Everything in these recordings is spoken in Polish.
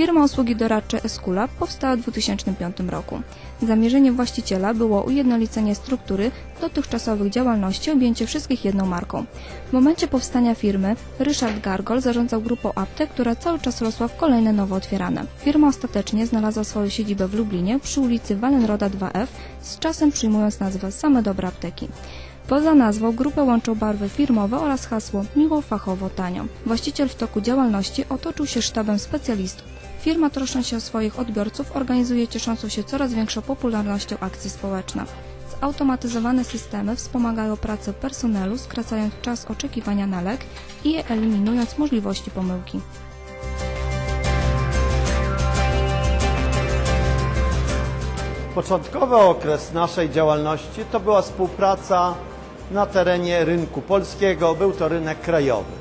Firma usługi doradcze Escula powstała w 2005 roku. Zamierzeniem właściciela było ujednolicenie struktury dotychczasowych działalności, objęcie wszystkich jedną marką. W momencie powstania firmy Ryszard Gargol zarządzał grupą aptek, która cały czas rosła w kolejne nowo otwierane. Firma ostatecznie znalazła swoją siedzibę w Lublinie przy ulicy Walenroda 2F, z czasem przyjmując nazwę Same Dobre Apteki. Poza nazwą grupę łączą barwy firmowe oraz hasło miło, fachowo, tanio. Właściciel w toku działalności otoczył się sztabem specjalistów. Firma troszcząc się o swoich odbiorców organizuje cieszącą się coraz większą popularnością akcje społeczne. Zautomatyzowane systemy wspomagają pracę personelu, skracając czas oczekiwania na lek i eliminując możliwości pomyłki. Początkowy okres naszej działalności to była współpraca na terenie rynku polskiego, był to rynek krajowy.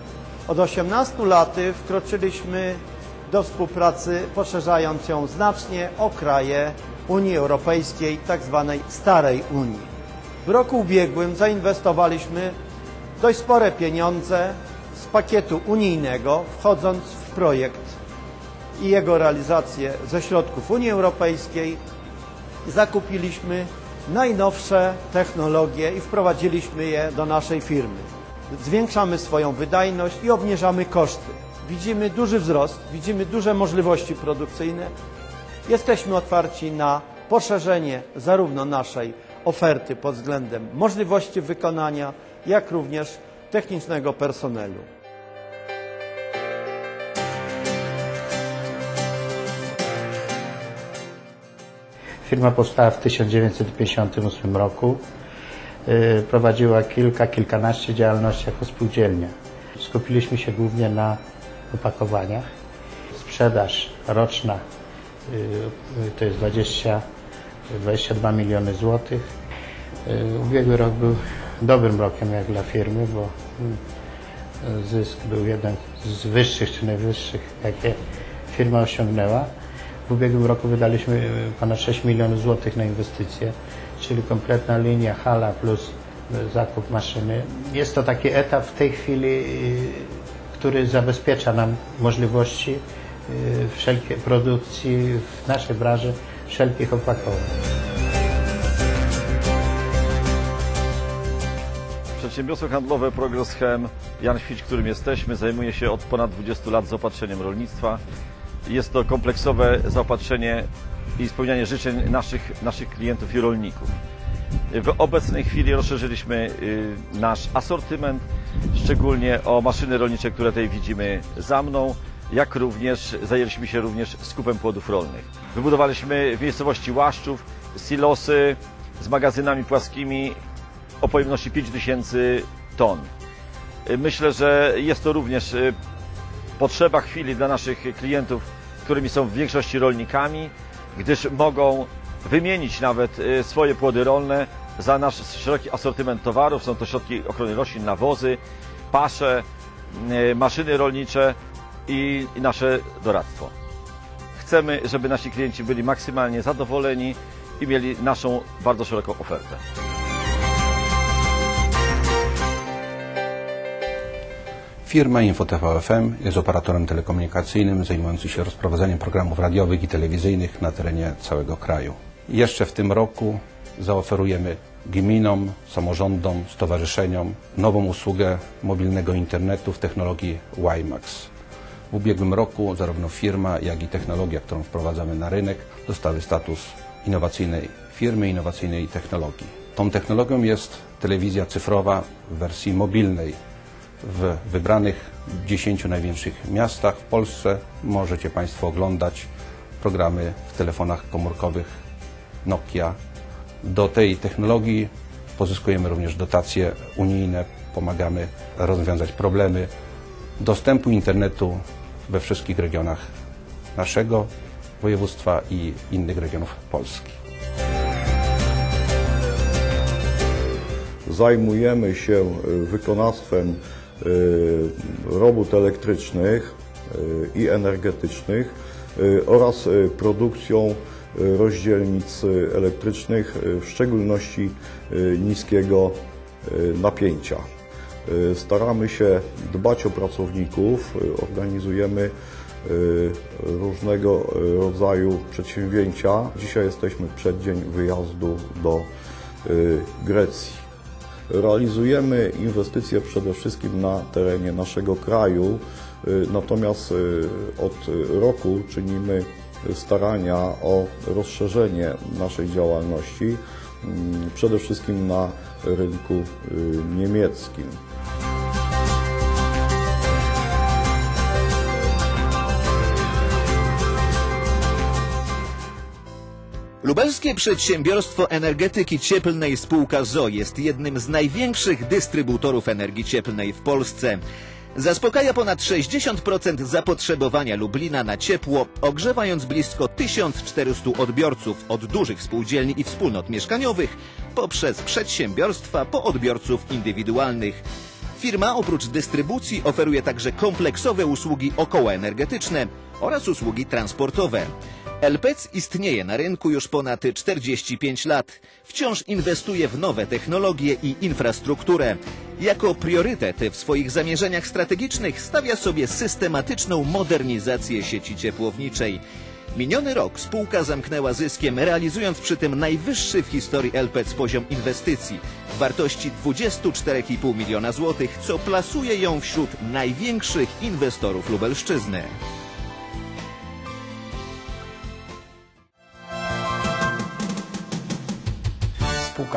Od 18 lat wkroczyliśmy do współpracy, poszerzając ją znacznie o kraje Unii Europejskiej, tak zwanej Starej Unii. W roku ubiegłym zainwestowaliśmy dość spore pieniądze z pakietu unijnego, wchodząc w projekt i jego realizację ze środków Unii Europejskiej zakupiliśmy najnowsze technologie i wprowadziliśmy je do naszej firmy. Zwiększamy swoją wydajność i obniżamy koszty. Widzimy duży wzrost, widzimy duże możliwości produkcyjne. Jesteśmy otwarci na poszerzenie zarówno naszej oferty pod względem możliwości wykonania, jak również technicznego personelu. Firma powstała w 1958 roku. Y, Prowadziła kilka, kilkanaście działalności jako spółdzielnia. Skupiliśmy się głównie na opakowaniach. Sprzedaż roczna y, y, to jest 20, 22 miliony złotych. Y, Ubiegły rok był dobrym rokiem jak dla firmy, bo zysk był jeden z wyższych czy najwyższych, jakie firma osiągnęła. W ubiegłym roku wydaliśmy ponad 6 milionów złotych na inwestycje, czyli kompletna linia hala plus zakup maszyny. Jest to taki etap w tej chwili, który zabezpiecza nam możliwości y, wszelkiej produkcji w naszej branży wszelkich opakowań. Przedsiębiorstwo handlowe Progress Chem, Jan Świć, którym jesteśmy, zajmuje się od ponad 20 lat zaopatrzeniem rolnictwa. Jest to kompleksowe zaopatrzenie i spełnianie życzeń naszych, naszych klientów i rolników. W obecnej chwili rozszerzyliśmy y, nasz asortyment, szczególnie o maszyny rolnicze, które tutaj widzimy za mną, jak również zajęliśmy się również skupem płodów rolnych. Wybudowaliśmy w miejscowości Łaszczów silosy z magazynami płaskimi o pojemności 5000 ton. Y, Myślę, że jest to również y, potrzeba chwili dla naszych klientów, którymi są w większości rolnikami, gdyż mogą wymienić nawet y, swoje płody rolne za nasz szeroki asortyment towarów. Są to środki ochrony roślin, nawozy, pasze, y, maszyny rolnicze i, nasze doradztwo. Chcemy, żeby nasi klienci byli maksymalnie zadowoleni i mieli naszą bardzo szeroką ofertę. Firma InfoTV FM jest operatorem telekomunikacyjnym zajmującym się rozprowadzaniem programów radiowych i telewizyjnych na terenie całego kraju. Jeszcze w tym roku zaoferujemy gminom, samorządom, stowarzyszeniom nową usługę mobilnego internetu w technologii WiMAX. W ubiegłym roku zarówno firma, jak i technologia, którą wprowadzamy na rynek, dostały status innowacyjnej firmy, innowacyjnej technologii. Tą technologią jest telewizja cyfrowa w wersji mobilnej, w wybranych 10 największych miastach w Polsce możecie Państwo oglądać programy w telefonach komórkowych Nokia. Do tej technologii pozyskujemy również dotacje unijne, pomagamy rozwiązać problemy dostępu internetu we wszystkich regionach naszego województwa i innych regionów Polski. Zajmujemy się y, wykonawstwem y, robót elektrycznych y, i energetycznych oraz produkcją rozdzielnic elektrycznych, y, w szczególności y, niskiego y, napięcia. Staramy się dbać o pracowników, organizujemy różnego rodzaju przedsięwzięcia. Dzisiaj jesteśmy w przeddzień wyjazdu do Grecji. Realizujemy inwestycje przede wszystkim na terenie naszego kraju, natomiast od roku czynimy starania o rozszerzenie naszej działalności, mm, przede wszystkim na rynku y, niemieckim. Lubelskie Przedsiębiorstwo Energetyki Cieplnej spółka ZO jest jednym z największych dystrybutorów energii cieplnej w Polsce. Zaspokaja ponad 60% zapotrzebowania Lublina na ciepło, ogrzewając blisko 1400 odbiorców od dużych spółdzielni i wspólnot mieszkaniowych poprzez przedsiębiorstwa po odbiorców indywidualnych. Firma oprócz dystrybucji oferuje także kompleksowe usługi okołoenergetyczne oraz usługi transportowe. LPEC istnieje na rynku już ponad 45 lat. Wciąż inwestuje w nowe technologie i infrastrukturę. Jako priorytet w swoich zamierzeniach strategicznych stawia sobie systematyczną modernizację sieci ciepłowniczej. Miniony rok spółka zamknęła zyskiem, realizując przy tym najwyższy w historii LPEC poziom inwestycji w wartości 24,5 miliona złotych, co plasuje ją wśród największych inwestorów Lubelszczyzny.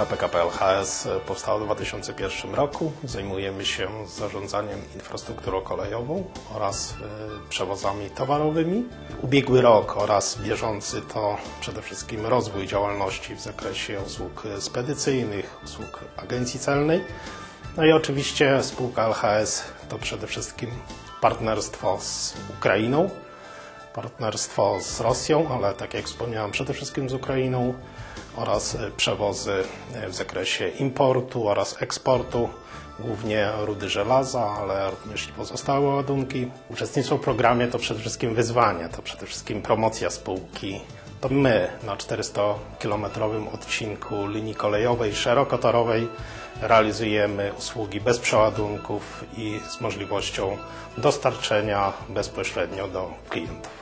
PKP LHS powstała w 2001 roku. Zajmujemy się zarządzaniem infrastrukturą kolejową oraz y, przewozami towarowymi. Ubiegły rok oraz bieżący to przede wszystkim rozwój działalności w zakresie usług spedycyjnych, usług agencji celnej. No i oczywiście spółka LHS to przede wszystkim partnerstwo z Ukrainą, partnerstwo z Rosją, ale tak jak wspomniałem, przede wszystkim z Ukrainą oraz e, przewozy e, w zakresie importu oraz eksportu, głównie rudy żelaza, ale również i pozostałe ładunki. Uczestnictwo w programie to przede wszystkim wyzwanie, to przede wszystkim promocja spółki. To my na 400-kilometrowym odcinku linii kolejowej szerokotorowej realizujemy usługi bez przeładunków i z możliwością dostarczenia bezpośrednio do klientów.